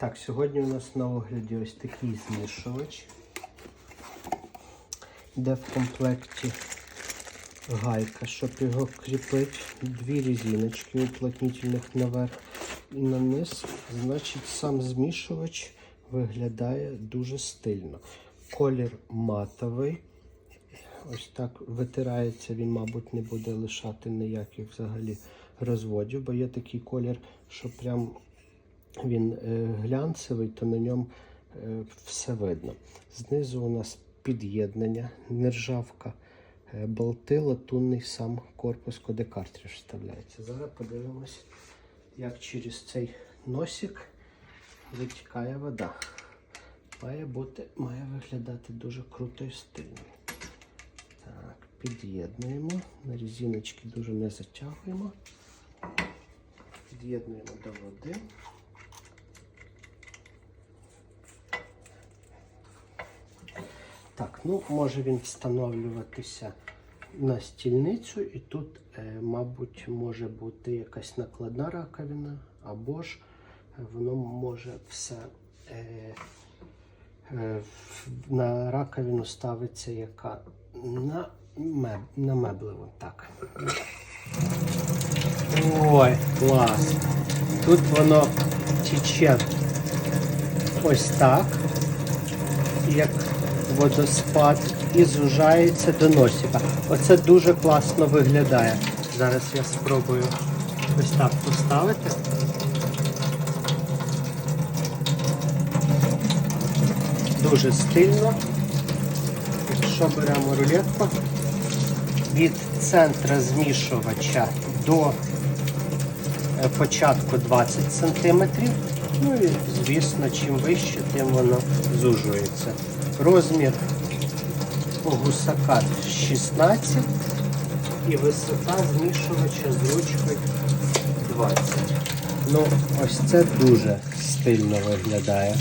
Так, сьогодні у нас на огляді ось такий змішувач, де в комплекті гайка, щоб його кріпити, дві резиночки уплотнительних наверх і на низ. Значить, сам змішувач виглядає дуже стильно. Колір матовий. Ось так витирається, він, мабуть, не буде лишати ніяких взагалі розводів, бо є такий колір, що прям він е, глянцевий, то на ньому е, все видно. Знизу у нас під'єднання, нержавка, е, болти, латунний сам корпус, куди картридж вставляється. Зараз подивимось, як через цей носик витікає вода. Має бути, має виглядати дуже круто і стильно. Так, під'єднуємо. На резиночки дуже не затягуємо. Під'єднуємо до води. Ну може він встановлюватися на стільницю, і тут, е, мабуть, може бути якась накладна раковина, або ж е, воно може все е, на раковину ставиться яка на, меб, на меблево. Так. Ой, клас. Тут воно тече ось так, як водоспад, і зужається до носика. Оце дуже класно виглядає. Зараз я спробую ось так поставити. Дуже стильно. Якщо беремо рулетку, від центра змішувача до е, початку 20 см. Ну і звісно, чим вище, тим воно зужується. Розмір гусака 16 і висота змішувача з ручкою 20. Ну, ось це дуже стильно виглядає.